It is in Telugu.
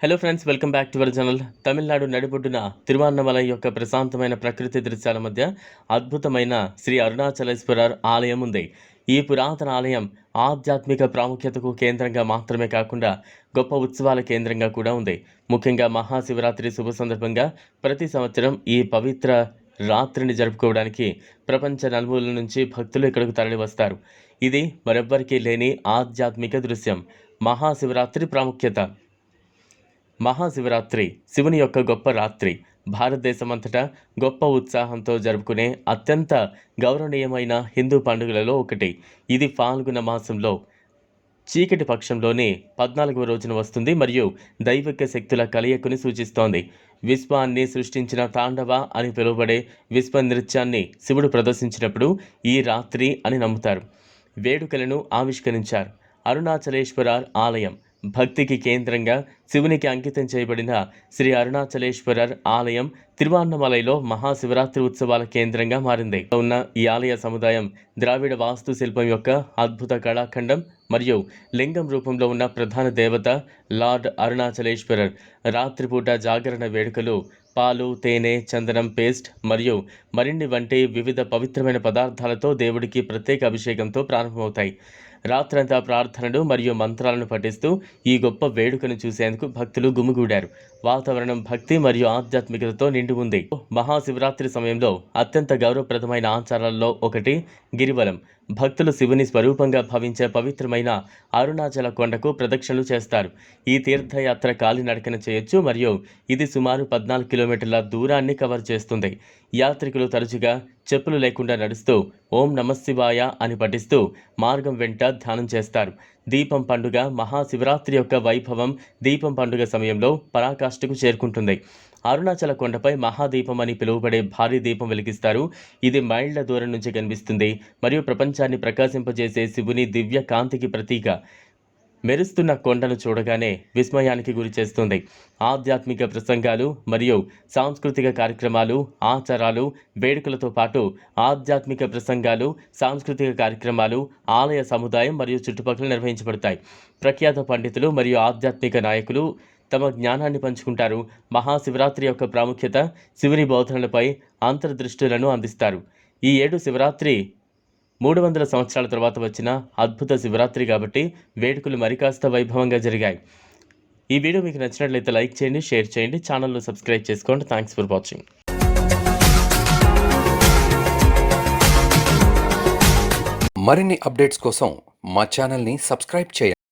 Hello friends welcome back to our channel Tamil Nadu నడిబొడ్డున తిరువన్నమలై యొక్క ప్రశాంతమైన ప్రకృతి దృశ్యాల మధ్య అద్భుతమైన శ్రీ అరుణాచలేశ్వర ఆలయం ఉంది ఈ పురాతన ఆలయం ఆధ్యాత్మిక ప్రాముఖ్యతకు కేంద్రంగా మాత్రమే కాకుండా గొప్ప ఉత్సవాల కేంద్రంగా కూడా ఉంది ముఖ్యంగా మహాశివరాత్రి శుభ సందర్భంగా ప్రతి సంవత్సరం ఈ పవిత్ర రాత్రిని జరుపుకోవడానికి ప్రపంచ నలుమూలల నుంచి భక్తులు ఇక్కడకు తరలి వస్తారు ఇది మరెవ్వరికీ లేని ఆధ్యాత్మిక దృశ్యం మహాశివరాత్రి ప్రాముఖ్యత మహాశివరాత్రి శివుని యొక్క గొప్ప రాత్రి. భారతదేశమంతటా గొప్ప ఉత్సాహంతో జరుపుకునే అత్యంత గౌరవనీయమైన హిందూ పండుగలలో ఒకటి. ఇది ఫాల్గుణ మాసంలో చీకటి పక్షంలోనే పద్నాలుగవ రోజున వస్తుంది మరియు దైవిక శక్తుల కలయికను సూచిస్తోంది. విశ్వాన్ని సృష్టించిన తాండవ అని పిలువబడే విశ్వ నృత్యాన్ని శివుడు ప్రదర్శించినప్పుడు ఈ రాత్రి అని నమ్ముతారు. వేడుకలను ఆవిష్కరించారు. అరుణాచలేశ్వరార్ ఆలయం భక్తికి కేంద్రంగా శివునికి అంకితం చేయబడిన శ్రీ అరుణాచలేశ్వరర్ ఆలయం తిరువాన్నమలైలో మహాశివరాత్రి ఉత్సవాల కేంద్రంగా మారింది. ఉన్న ఈ ఆలయ సముదాయం ద్రావిడ వాస్తు శిల్పం యొక్క అద్భుత కళాఖండం మరియు లింగం రూపంలో ఉన్న ప్రధాన దేవత లార్డ్ అరుణాచలేశ్వరర్ రాత్రిపూట జాగరణ వేడుకలు పాలు తేనె చందనం పేస్ట్ మరియు మరిన్ని వంటి వివిధ పవిత్రమైన పదార్థాలతో దేవుడికి ప్రత్యేక అభిషేకంతో ప్రారంభమవుతాయి. రాత్రంతా ప్రార్థనలు మరియు మంత్రాలను పఠిస్తూ ఈ గొప్ప వేడుకను చూసేందుకు భక్తులు గుమిగూడారు. వాతావరణం భక్తి మరియు ఆధ్యాత్మికతతో నిండి ఉంది. మహాశివరాత్రి సమయంలో అత్యంత గౌరవప్రదమైన ఆచారాల్లో ఒకటి గిరివలం భక్తులు శివుని స్వరూపంగా భావించే పవిత్రమైన అరుణాచల కొండకు ప్రదక్షిణలు చేస్తారు. ఈ తీర్థయాత్ర కాలినడకన చేయొచ్చు మరియు ఇది సుమారు పద్నాలుగు కిలోమీటర్ల దూరాన్ని కవర్ చేస్తుంది. యాత్రికులు తరచుగా చెప్పులు లేకుండా నడుస్తూ ఓం నమశివాయ అని పఠిస్తూ మార్గం వెంట ధ్యానం చేస్తారు. దీపం పండుగ మహాశివరాత్రి యొక్క వైభవం దీపం పండుగ సమయంలో పరాకాష్ఠకు చేరుకుంటుంది. అరుణాచల కొండపై మహాదీపం అని పిలువబడే భారీ దీపం వెలిగిస్తారు. ఇది మైళ్ళ దూరం నుంచి కనిపిస్తుంది. మరియు ప్రపంచాన్ని ప్రకాశింపజేసే శివుని దివ్య కాంతికి ప్రతీక. మెరుస్తున్న కొండను చూడగానే విస్మయానికి గురి చేస్తుంది. ఆధ్యాత్మిక ప్రసంగాలు మరియు సాంస్కృతిక కార్యక్రమాలు ఆచారాలు వేడుకలతో పాటు ఆధ్యాత్మిక ప్రసంగాలు సాంస్కృతిక కార్యక్రమాలు ఆలయ సముదాయం మరియు చుట్టుపక్కల నిర్వహించబడతాయి. ప్రఖ్యాత పండితులు మరియు ఆధ్యాత్మిక నాయకులు తమ జ్ఞానాన్ని పంచుకుంటారు. మహాశివరాత్రి యొక్క ప్రాముఖ్యత శివుని బోధనలపై అంతర్దృష్టులను అందిస్తారు. ఈ ఏడు శివరాత్రి మూడు వందల సంవత్సరాల తర్వాత వచ్చిన అద్భుత శివరాత్రి కాబట్టి వేడుకలు మరికాస్త వైభవంగా జరిగాయి. ఈ వీడియో మీకు నచ్చినట్లయితే లైక్ చేయండి షేర్ చేయండి ఛానల్ను సబ్స్క్రైబ్ చేసుకోండి. Thanks for watching. మరిన్ని అప్డేట్స్ కోసం మా ఛానల్ని సబ్స్క్రైబ్ చేయండి.